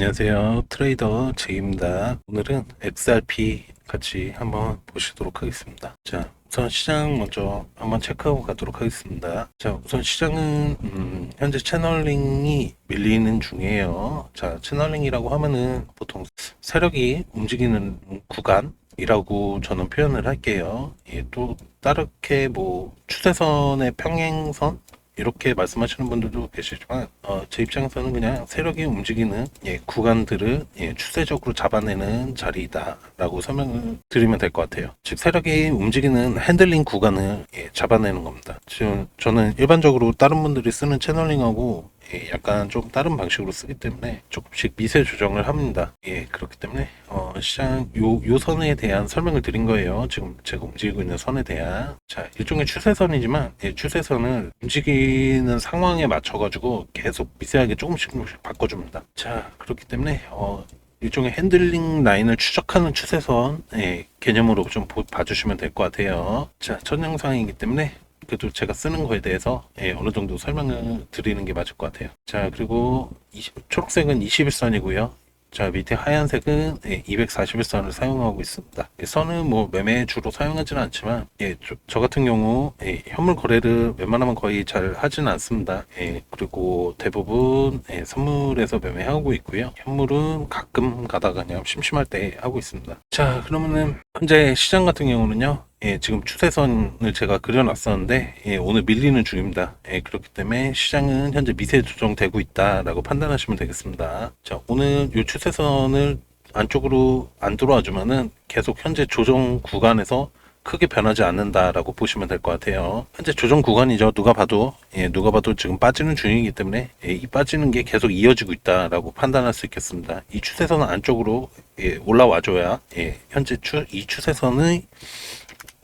안녕하세요. 트레이더 제이입니다. 오늘은 XRP 같이 한번 보시도록 하겠습니다. 자, 우선 시장 먼저 한번 체크하고 가도록 하겠습니다. 자, 우선 시장은 음, 현재 채널링이 밀리는 중이에요. 자, 채널링이라고 하면은 보통 세력이 움직이는 구간 이라고 저는 표현을 할게요. 예, 또 다르게 뭐 추세선의 평행선 이렇게 말씀하시는 분들도 계시지만 어, 제 입장에서는 그냥 세력이 움직이는 예, 구간들을 예, 추세적으로 잡아내는 자리다라고 설명을 드리면 될 것 같아요. 즉 세력이 움직이는 핸들링 구간을 예, 잡아내는 겁니다. 지금 저는 일반적으로 다른 분들이 쓰는 채널링하고 예, 약간 좀 다른 방식으로 쓰기 때문에 조금씩 미세 조정을 합니다. 예, 그렇기 때문에 어, 시장 요, 요 선에 대한 설명을 드린 거예요. 지금 제가 움직이고 있는 선에 대한 자 일종의 추세선이지만 예, 추세선을 움직이는 상황에 맞춰가지고 계속 미세하게 조금씩 조금씩 바꿔줍니다. 자 그렇기 때문에 어, 일종의 핸들링 라인을 추적하는 추세선 예, 개념으로 좀 보- 봐주시면 될 것 같아요. 자, 첫 영상이기 때문에 그래도 제가 쓰는 거에 대해서 예, 어느 정도 설명을 드리는 게 맞을 것 같아요. 자, 그리고 20 초록색은 21선이고요. 자, 밑에 하얀색은 예, 241선을 사용하고 있습니다. 이 선은 뭐 매매 주로 사용하지는 않지만 예, 저, 저 같은 경우 예, 현물 거래를 웬만하면 거의 잘 하지는 않습니다. 예, 그리고 대부분 예, 선물에서 매매하고 있고요. 현물은 가끔 가다가 그냥 심심할 때 하고 있습니다. 자, 그러면은 현재 시장 같은 경우는요. 예, 지금 추세선을 제가 그려놨었는데 예, 오늘 밀리는 중입니다. 예, 그렇기 때문에 시장은 현재 미세 조정되고 있다라고 판단하시면 되겠습니다. 자, 오늘 이 추세선을 안쪽으로 안 들어와 주면은 계속 현재 조정 구간에서 크게 변하지 않는다라고 보시면 될 것 같아요. 현재 조정 구간이죠. 누가 봐도 예, 누가 봐도 지금 빠지는 중이기 때문에 예, 이 빠지는 게 계속 이어지고 있다라고 판단할 수 있겠습니다. 이 추세선은 안쪽으로 예, 올라와줘야 예, 현재 추, 이 추세선의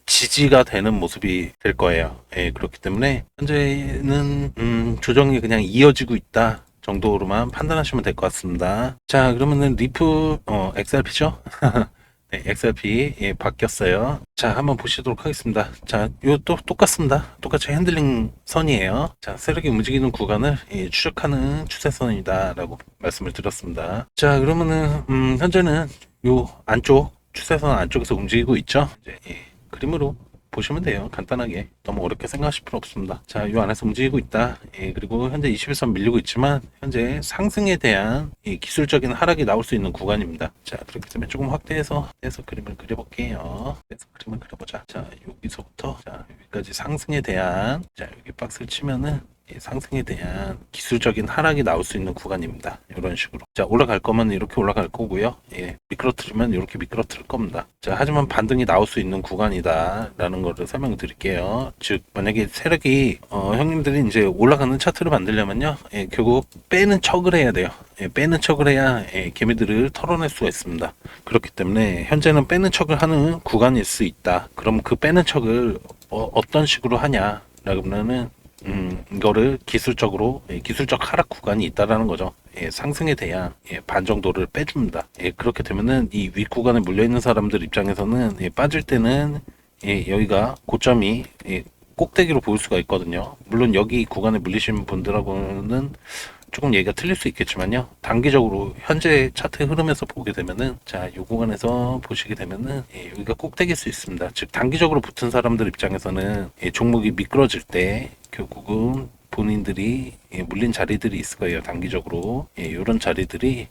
지지가 되는 모습이 될 거예요. 예, 그렇기 때문에 현재는 음, 조정이 그냥 이어지고 있다 정도로만 판단하시면 될 것 같습니다. 자, 그러면은 리프 어, XRP죠? 네, XRP 예, 바뀌었어요. 자, 한번 보시도록 하겠습니다. 자, 요또 똑같습니다. 똑같이 핸들링 선이에요. 자, 세력이 움직이는 구간을 예, 추적하는 추세선이다라고 말씀을 드렸습니다. 자, 그러면은 음, 현재는 요 안쪽 추세선 안쪽에서 움직이고 있죠. 이제 예, 그림으로 보시면 돼요. 간단하게. 너무 어렵게 생각하실 필요 없습니다. 자, 이 안에서 움직이고 있다. 예, 그리고 현재 21선 밀리고 있지만, 현재 상승에 대한 이 기술적인 하락이 나올 수 있는 구간입니다. 자, 그렇기 때문에 조금 확대해서, 해서 그림을 그려볼게요. 해서 그림을 그려보자. 자, 여기서부터, 자, 여기까지 상승에 대한, 자, 여기 박스를 치면은, 이 상승에 대한 기술적인 하락이 나올 수 있는 구간입니다. 이런 식으로. 자, 올라갈 거면 이렇게 올라갈 거고요. 예, 미끄러뜨리면 이렇게 미끄러뜨릴 겁니다. 자, 하지만 반등이 나올 수 있는 구간이다라는 거를 설명을 드릴게요. 즉, 만약에 세력이, 어, 형님들이 이제 올라가는 차트를 만들려면요. 예, 결국 빼는 척을 해야 돼요. 예, 빼는 척을 해야 예, 개미들을 털어낼 수가 있습니다. 그렇기 때문에 현재는 빼는 척을 하는 구간일 수 있다. 그럼 그 빼는 척을 어, 어떤 식으로 하냐? 라면은 음, 이거를 기술적으로 예, 기술적 하락 구간이 있다라는 거죠. 예, 상승에 대한 예, 반 정도를 빼줍니다. 예, 그렇게 되면은 이 윗 구간에 물려 있는 사람들 입장에서는 예, 빠질 때는 예, 여기가 고점이 예, 꼭대기로 보일 수가 있거든요. 물론 여기 구간에 물리신 분들하고는 조금 얘기가 틀릴 수 있겠지만요. 단기적으로 현재 차트 흐름에서 보게 되면은 자, 이 구간에서 보시게 되면은 예, 여기가 꼭대기일 수 있습니다. 즉 단기적으로 붙은 사람들 입장에서는 예, 종목이 미끄러질 때 결국은 본인들이 예, 물린 자리들이 있을 거예요. 단기적으로 예, 이런 자리들이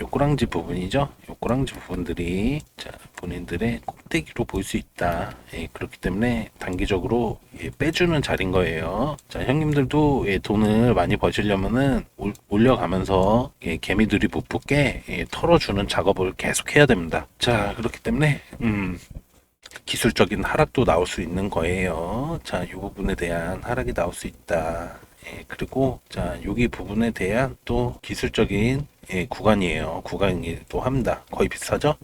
요 꼬랑지 부분이죠. 요 꼬랑지 부분들이 자 본인들의 꼭대기로 보일 수 있다. 예, 그렇기 때문에 단기적으로 예, 빼주는 자리인 거예요. 자 형님들도 예, 돈을 많이 버시려면은 올, 올려가면서 예, 개미들이 못 붙게 예, 털어주는 작업을 계속 해야 됩니다. 자 그렇기 때문에 음. 기술적인 하락도 나올 수 있는 거예요. 자, 이 부분에 대한 하락이 나올 수 있다. 예, 그리고 자, 여기 부분에 대한 또 기술적인 예, 구간이에요. 구간이기도 합니다. 거의 비슷하죠?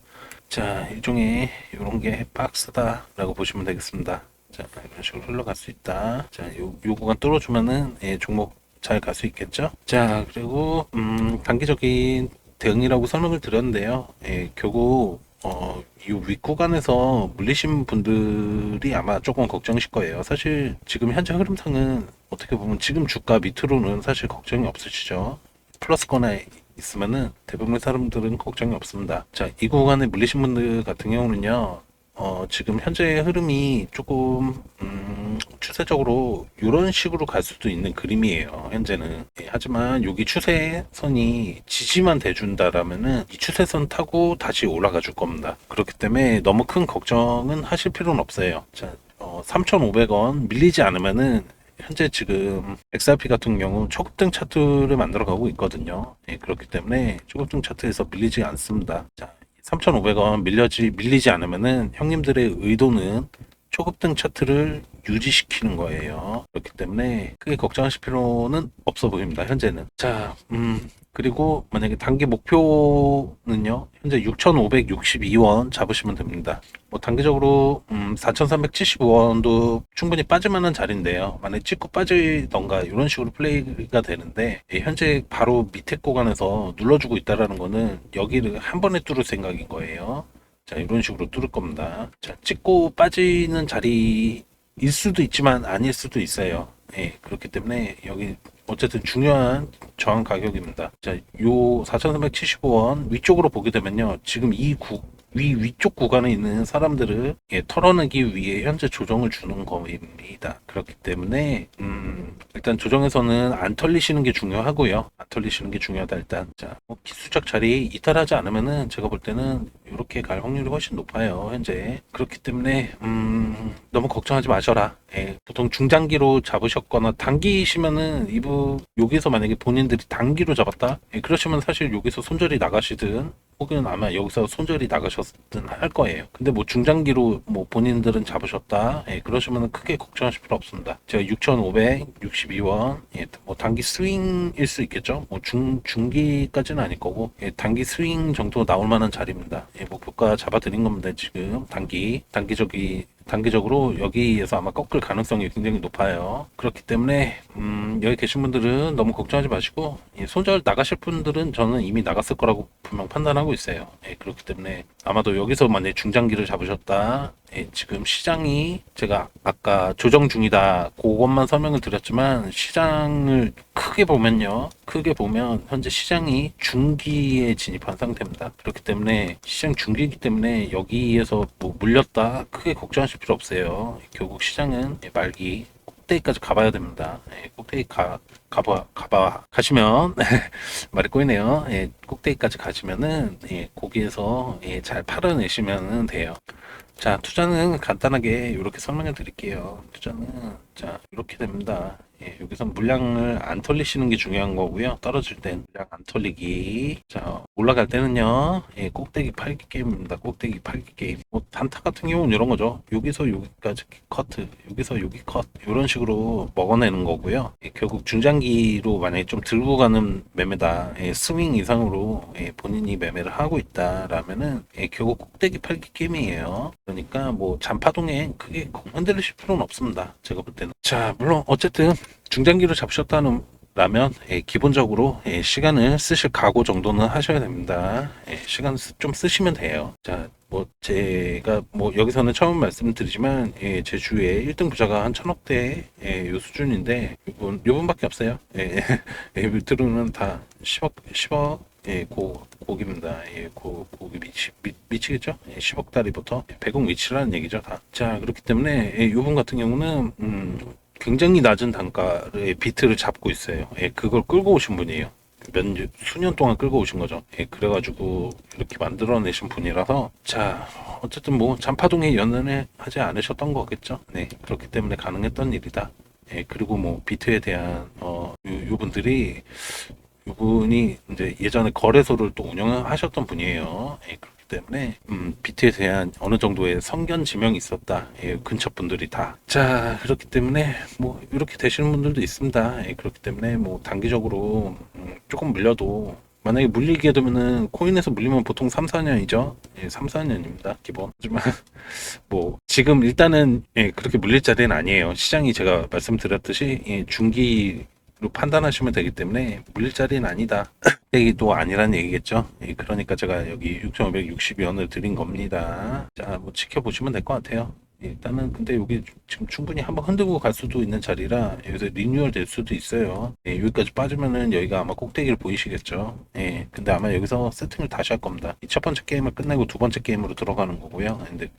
자, 일종의 이런 게 박스다라고 보시면 되겠습니다. 자, 이런 식으로 흘러갈 수 있다. 자, 요, 요 구간 뚫어주면은 예, 종목 잘 갈 수 있겠죠? 자, 그리고 음, 단기적인 대응이라고 설명을 드렸는데요. 예, 결국 어, 이 윗구간에서 물리신 분들이 아마 조금 걱정이실 거예요. 사실 지금 현재 흐름상은 어떻게 보면 지금 주가 밑으로는 사실 걱정이 없으시죠. 플러스거나 있으면은 대부분의 사람들은 걱정이 없습니다. 자, 이 구간에 물리신 분들 같은 경우는요. 어, 지금 현재 흐름이 조금 음, 추세적으로 이런 식으로 갈 수도 있는 그림이에요. 현재는. 예, 하지만 여기 추세선이 지지만 대준다라면은 이 추세선 타고 다시 올라가 줄 겁니다. 그렇기 때문에 너무 큰 걱정은 하실 필요는 없어요. 자, 어, 3,500원 밀리지 않으면은 현재 지금 XRP 같은 경우 초급등 차트를 만들어 가고 있거든요. 예, 그렇기 때문에 초급등 차트에서 밀리지 않습니다. 자, 3,500원 밀려지 밀리지 않으면은 형님들의 의도는 초급등 차트를 유지시키는 거예요. 그렇기 때문에 크게 걱정하실 필요는 없어 보입니다. 현재는. 자, 음, 그리고 만약에 단기 목표는요. 현재 6,562원 잡으시면 됩니다. 뭐 단기적으로 음, 4,375원도 충분히 빠질 만한 자리인데요. 만약에 찍고 빠지던가 이런 식으로 플레이가 되는데 예, 현재 바로 밑에 구간에서 눌러주고 있다라는 거는 여기를 한 번에 뚫을 생각인 거예요. 자, 이런 식으로 뚫을 겁니다. 자, 찍고 빠지는 자리일 수도 있지만 아닐 수도 있어요. 예, 그렇기 때문에 여기 어쨌든 중요한 저항 가격입니다. 자, 요 4,375원 위쪽으로 보게 되면요. 지금 이 구, 위, 위쪽 구간에 있는 사람들을 예, 털어내기 위해 현재 조정을 주는 겁니다. 그렇기 때문에, 음, 일단 조정에서는 안 털리시는 게 중요하고요. 안 털리시는 게 중요하다, 일단. 자, 뭐 기술적 자리 이탈하지 않으면은 제가 볼 때는 이렇게 갈 확률이 훨씬 높아요, 현재. 그렇기 때문에, 음, 너무 걱정하지 마셔라. 예, 보통 중장기로 잡으셨거나 단기시면은 이부 여기서 만약에 본인들이 단기로 잡았다? 예, 그러시면 사실 여기서 손절이 나가시든 혹은 아마 여기서 손절이 나가셨든 할 거예요. 근데 뭐 중장기로 뭐 본인들은 잡으셨다? 예, 그러시면 크게 걱정하실 필요 없습니다. 제가 6,562원 예, 뭐 단기 스윙일 수 있겠죠? 뭐 중, 중기까지는 아닐 거고 예, 단기 스윙 정도 나올 만한 자리입니다 예, 목표가 잡아드린 겁니다 지금 단기 단기적이 단기적으로 여기에서 아마 꺾을 가능성이 굉장히 높아요. 그렇기 때문에 음, 여기 계신 분들은 너무 걱정하지 마시고 예, 손절 나가실 분들은 저는 이미 나갔을 거라고 분명 판단하고 있어요. 예, 그렇기 때문에 아마도 여기서 만약 중장기를 잡으셨다. 예, 지금 시장이 제가 아까 조정 중이다 그것만 설명을 드렸지만 시장을 크게 보면요. 크게 보면 현재 시장이 중기에 진입한 상태입니다. 그렇기 때문에 시장 중기이기 때문에 여기에서 뭐 물렸다? 크게 걱정하실 필요 없어요. 결국 시장은 예, 말기 꼭대기까지 가봐야 됩니다. 예, 꼭대기 가 가봐 가봐 가시면 말이 꼬이네요. 예, 꼭대기까지 가시면은 예, 거기에서 예, 잘 팔아내시면 돼요. 자, 투자는 간단하게 이렇게 설명해 드릴게요. 투자는 자, 이렇게 됩니다. 예, 여기서 물량을 안 털리시는 게 중요한 거고요. 떨어질 땐 물량 안 털리기. 자, 올라갈 때는요. 예, 꼭대기 팔기 게임입니다. 꼭대기 팔기 게임. 뭐 단타 같은 경우는 이런 거죠. 여기서 여기까지 커트, 여기서 여기 컷 이런 식으로 먹어내는 거고요. 예, 결국 중장기로 만약에 좀 들고 가는 매매다. 예, 스윙 이상으로 예, 본인이 매매를 하고 있다라면은 예, 결국 꼭대기 팔기 게임이에요. 그러니까 뭐 잔파동에 크게 흔들리실 필요는 없습니다. 제가 볼 때는. 자, 물론 어쨌든 중장기로 잡으셨다는 라면 예, 기본적으로 예, 시간을 쓰실 각오 정도는 하셔야 됩니다. 예, 시간 쓰- 좀 쓰시면 돼요. 자, 뭐 제가 뭐 여기서는 처음 말씀드리지만 예, 제 주위에 1등 부자가 한 천억대 예, 요 수준인데 요분 요분밖에 없어요. 예, 예, 밑으로는 다 10억 10억 예, 고 고기입니다. 예, 고 고기 미치 미, 미치겠죠? 예, 10억 달러부터 100억 미치라는 얘기죠, 다. 자, 그렇기 때문에 예, 요분 같은 경우는 음, 굉장히 낮은 단가의 비트를 잡고 있어요. 예, 그걸 끌고 오신 분이에요. 몇 년, 수년 동안 끌고 오신 거죠. 예, 그래가지고 이렇게 만들어내신 분이라서 자 어쨌든 뭐 잔파동에 연연해 하지 않으셨던 거겠죠. 네 그렇기 때문에 가능했던 일이다. 예, 그리고 뭐 비트에 대한 어 요, 요 분들이 이분이 이제 예전에 거래소를 또 운영하셨던 분이에요. 예, 때문에 음, 비트에 대한 어느 정도의 성견 지명이 있었다. 예, 근처 분들이 다. 자 그렇기 때문에 뭐 이렇게 되시는 분들도 있습니다. 예, 그렇기 때문에 뭐 단기적으로 음, 조금 물려도 만약에 물리게 되면은 코인에서 물리면 보통 3, 4년이죠. 예, 3, 4년입니다. 기본. 하지만 뭐 지금 일단은 예, 그렇게 물릴 자리는 아니에요. 시장이 제가 말씀드렸듯이 예, 중기 로 판단하시면 되기 때문에 물릴 자리는 아니다. 얘기도 아니란 얘기겠죠. 예, 그러니까 제가 여기 6,560원을 드린 겁니다. 자, 뭐 지켜보시면 될 것 같아요. 일단은 근데 여기 지금 충분히 한번 흔들고 갈 수도 있는 자리라 여기서 리뉴얼 될 수도 있어요. 예, 여기까지 빠지면은 여기가 아마 꼭대기를 보이시겠죠. 예, 근데 아마 여기서 세팅을 다시 할 겁니다. 이 첫 번째 게임을 끝내고 두 번째 게임으로 들어가는 거고요. 근데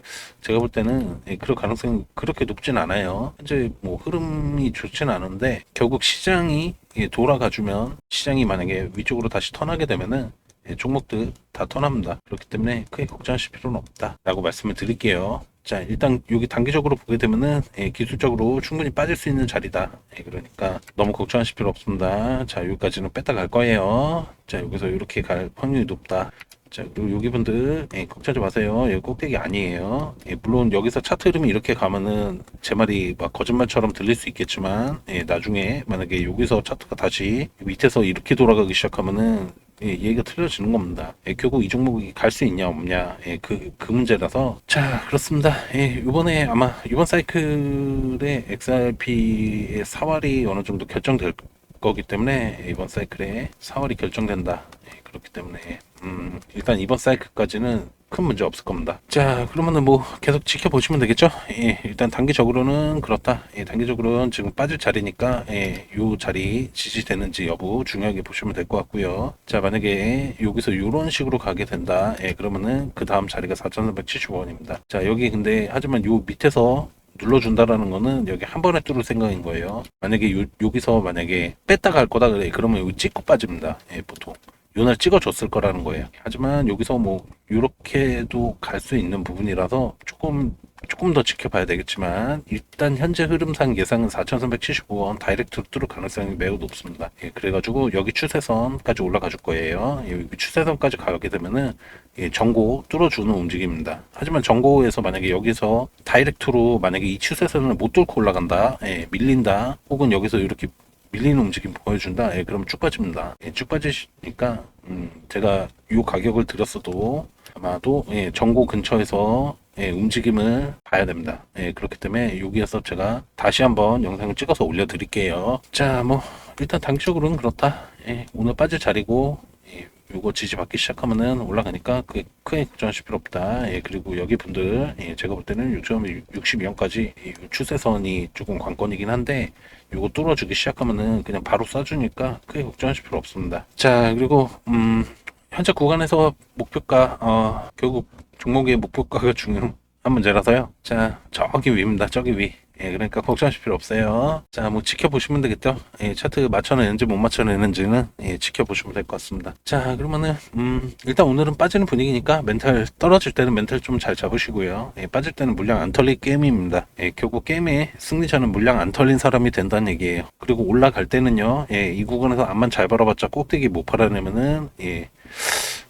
제가 볼 때는 예, 그럴 가능성이 그렇게 높진 않아요. 현재 뭐 흐름이 좋진 않은데 결국 시장이 예, 돌아가주면 시장이 만약에 위쪽으로 다시 턴하게 되면은 예, 종목들 다 턴합니다. 그렇기 때문에 크게 걱정하실 필요는 없다 라고 말씀을 드릴게요. 자, 일단 여기 단기적으로 보게 되면은 예, 기술적으로 충분히 빠질 수 있는 자리다. 예, 그러니까 너무 걱정하실 필요 없습니다. 자, 여기까지는 뺐다 갈 거예요. 자, 여기서 이렇게 갈 확률이 높다. 자, 그리고 여기 분들 예, 걱정하지 마세요. 여기 꼭대기 아니에요. 예, 물론 여기서 차트 흐름이 이렇게 가면은 제 말이 막 거짓말처럼 들릴 수 있겠지만 예, 나중에 만약에 여기서 차트가 다시 밑에서 이렇게 돌아가기 시작하면은 예, 얘기가 틀려지는 겁니다. 예, 결국 이 종목이 갈 수 있냐 없냐 예, 그, 그 문제라서 자 그렇습니다. 예, 이번에 아마 이번 사이클의 XRP의 사활이 어느 정도 결정될 거기 때문에 예, 이번 사이클에 사활이 결정된다. 예, 그렇기 때문에 음, 일단 이번 사이클까지는 큰 문제 없을 겁니다. 자, 그러면은 뭐 계속 지켜보시면 되겠죠? 예, 일단 단기적으로는 그렇다. 예, 단기적으로는 지금 빠질 자리니까 예, 요 자리 지지되는지 여부 중요하게 보시면 될 것 같고요. 자, 만약에 여기서 이런 식으로 가게 된다. 예, 그러면은 그 다음 자리가 4,375원입니다. 자, 여기 근데 하지만 요 밑에서 눌러준다라는 거는 여기 한 번에 뚫을 생각인 거예요. 만약에 요, 여기서 만약에 뺐다 갈 거다 그래. 그러면 여기 찍고 빠집니다. 예, 보통. 요날 찍어줬을 거라는 거예요. 하지만 여기서 뭐 이렇게도 갈 수 있는 부분이라서 조금 조금 더 지켜봐야 되겠지만 일단 현재 흐름상 예상은 4,375원 다이렉트로 뚫을 가능성이 매우 높습니다. 예, 그래가지고 여기 추세선까지 올라가 줄 거예요. 예, 여기 추세선까지 가게 되면은 예, 전고 뚫어주는 움직임입니다. 하지만 전고에서 만약에 여기서 다이렉트로 만약에 이 추세선을 못 뚫고 올라간다, 예, 밀린다, 혹은 여기서 이렇게 밀리는 움직임 보여준다. 예, 그럼 쭉 빠집니다. 예, 쭉 빠지니까 음, 제가 이 가격을 드렸어도 아마도 예, 정고 근처에서 예, 움직임을 봐야 됩니다. 예, 그렇기 때문에 여기에서 제가 다시 한번 영상을 찍어서 올려드릴게요. 자, 뭐 일단 단기적으로는 그렇다. 예, 오늘 빠질 자리고 예, 요거 지지받기 시작하면은 올라가니까 그게 크게 걱정하실 필요 없다. 예, 그리고 여기 분들, 예, 제가 볼 때는 6.62원까지 추세선이 조금 관건이긴 한데, 요거 뚫어주기 시작하면은 그냥 바로 쏴주니까 크게 걱정하실 필요 없습니다. 자, 그리고, 음, 현재 구간에서 목표가, 어, 결국 종목의 목표가가 중요한 문제라서요. 자, 저기 위입니다. 저기 위. 예, 그러니까 걱정하실 필요 없어요. 자, 뭐 지켜보시면 되겠죠. 예, 차트 맞춰내는지 못 맞춰내는지는 예, 지켜보시면 될 것 같습니다. 자, 그러면은 음, 일단 오늘은 빠지는 분위기니까 멘탈 떨어질 때는 멘탈 좀 잘 잡으시고요. 예, 빠질 때는 물량 안 털릴 게임입니다. 예, 결국 게임의 승리자는 물량 안 털린 사람이 된다는 얘기예요. 그리고 올라갈 때는요. 예, 이 구간에서 앞만 잘 바라봤자 꼭대기 못 팔아내면은 예,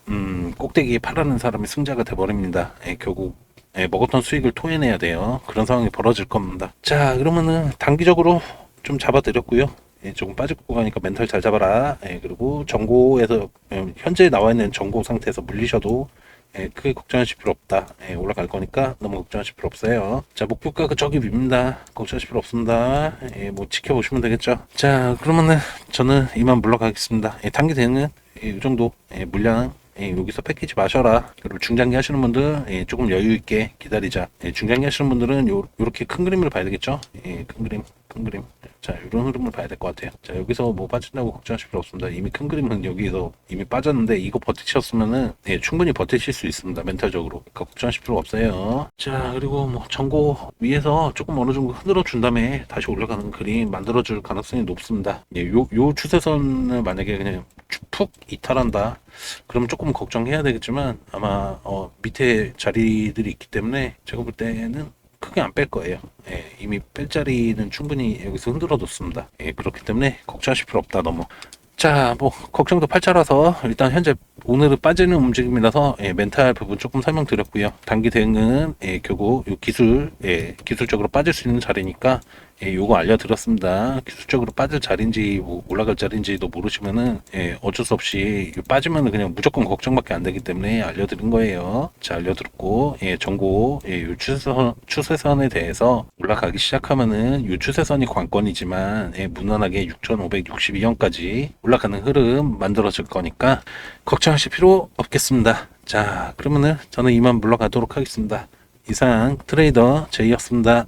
음, 꼭대기에 팔아는 사람이 승자가 돼버립니다. 예, 결국 예, 먹었던 수익을 토해내야 돼요. 그런 상황이 벌어질 겁니다. 자, 그러면은 단기적으로 좀 잡아드렸고요. 예, 조금 빠질 것 가니까 멘탈 잘 잡아라. 예, 그리고 정고에서 예, 현재 나와 있는 정고 상태에서 물리셔도 예, 크게 걱정하실 필요 없다. 예, 올라갈 거니까 너무 걱정하실 필요 없어요. 자, 목표가가 저기 밉니다. 걱정하실 필요 없습니다. 예, 뭐 지켜보시면 되겠죠. 자, 그러면은 저는 이만 물러가겠습니다. 예, 단기 대응은 예, 이 정도 예, 물량 예, 여기서 패키지 마셔라. 그리고 중장기 하시는 분들 예, 조금 여유 있게 기다리자. 예, 중장기 하시는 분들은 요, 요렇게 큰 그림을 봐야 되겠죠. 예, 큰 그림, 큰 그림. 자, 이런 흐름을 봐야 될 것 같아요. 자, 여기서 뭐 빠진다고 걱정하실 필요 없습니다. 이미 큰 그림은 여기서 이미 빠졌는데 이거 버티셨으면은 예, 충분히 버티실 수 있습니다. 멘탈적으로. 그러니까 걱정하실 필요 없어요. 자, 그리고 뭐 전고 위에서 조금 어느 정도 흔들어 준 다음에 다시 올라가는 그림 만들어 줄 가능성이 높습니다. 예, 요, 요 추세선을 만약에 그냥 푹 이탈한다. 그러면 조금 걱정해야 되겠지만 아마 어, 밑에 자리들이 있기 때문에 제가 볼 때는 크게 안 뺄 거예요. 예, 이미 뺄 자리는 충분히 여기서 흔들어 뒀습니다. 예, 그렇기 때문에 걱정하실 필요 없다 너무. 자, 뭐 걱정도 팔자라서 일단 현재 오늘은 빠지는 움직임이라서 예, 멘탈 부분 조금 설명드렸고요. 단기 대응은 예, 결국 요 기술 예, 기술적으로 빠질 수 있는 자리니까 예, 요거 알려드렸습니다. 기술적으로 빠질 자리인지 뭐 올라갈 자리인지도 모르시면은 예, 어쩔 수 없이 요 빠지면은 그냥 무조건 걱정밖에 안 되기 때문에 알려드린 거예요. 자 알려드렸고 예, 정보 예, 요 추세선 추세선에 대해서 올라가기 시작하면은 요 추세선이 관건이지만 예, 무난하게 6,562원까지 올라가는 흐름 만들어질 거니까 걱정하실 필요 없겠습니다. 자 그러면은 저는 이만 물러가도록 하겠습니다. 이상 트레이더 제이였습니다.